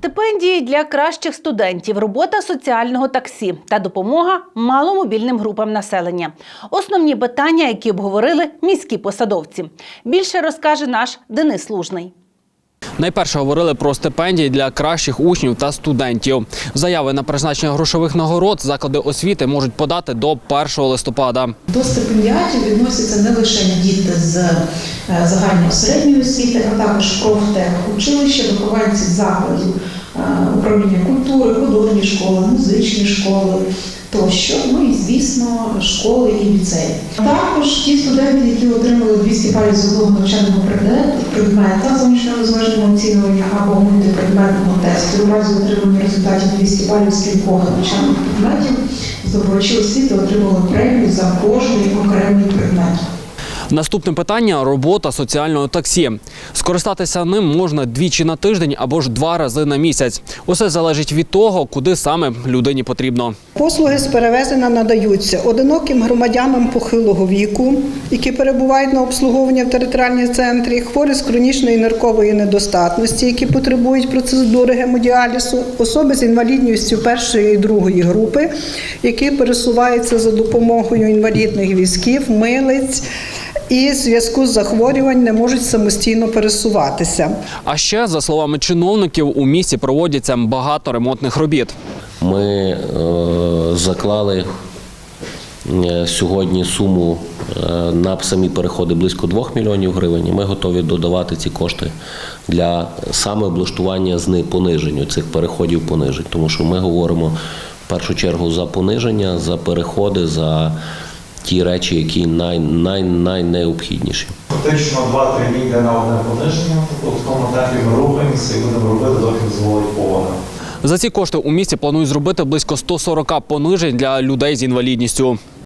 Стипендії для кращих студентів, робота соціального таксі та допомога маломобільним групам населення. Основні питання, які обговорили міські посадовці. Більше розкаже наш Денис Лужний. Найперше говорили про стипендії для кращих учнів та студентів. Заяви на призначення грошових нагород заклади освіти можуть подати до 1 листопада. До стипендіатів відносяться не лише діти з е, загальної середньої освіти, а також профтехучилища, вихованці закладів е, управління культури, художні школи, музичні школи тощо. Ну і звісно, школи і ліцеї. Також ті студенти, які отримали 200 балів з одного навчального предмета зовнішнього незалежного оцінювання або мультипредметного тесту, у разі отримання результатів 200 парів з кількох навчальних предметів, здобувачі освіти отримали премію за кожний окремий предмет. Наступне питання робота соціального таксі. Скористатися ним можна двічі на тиждень або ж два рази на місяць. Усе залежить від того, куди саме людині потрібно. Послуги з перевезення надаються одиноким громадянам похилого віку, які перебувають на обслуговуванні в територіальній центрі, хворі з хронічної ниркової недостатності, які потребують процедури гемодіалізу, особи з інвалідністю першої і другої групи, які пересуваються за допомогою інвалідних візків, милиць. І в зв'язку з захворюванням не можуть самостійно пересуватися. А ще, за словами чиновників, у місті проводяться багато ремонтних робіт. Ми е, заклали е, сьогодні суму е, на самі переходи близько 2 мільйонів гривень. І ми готові додавати ці кошти для саме облаштування зни пониженню цих переходів понижень. Тому що ми говоримо в першу чергу за пониження, за переходи, за ті речі, які най, най, найнеобхідніші. Фактично 2-3 дні йде на одне пониження, тобто в тому темпі ми рухаємося і будемо робити, доки дозволить погода. За ці кошти у місті планують зробити близько 140 понижень для людей з інвалідністю.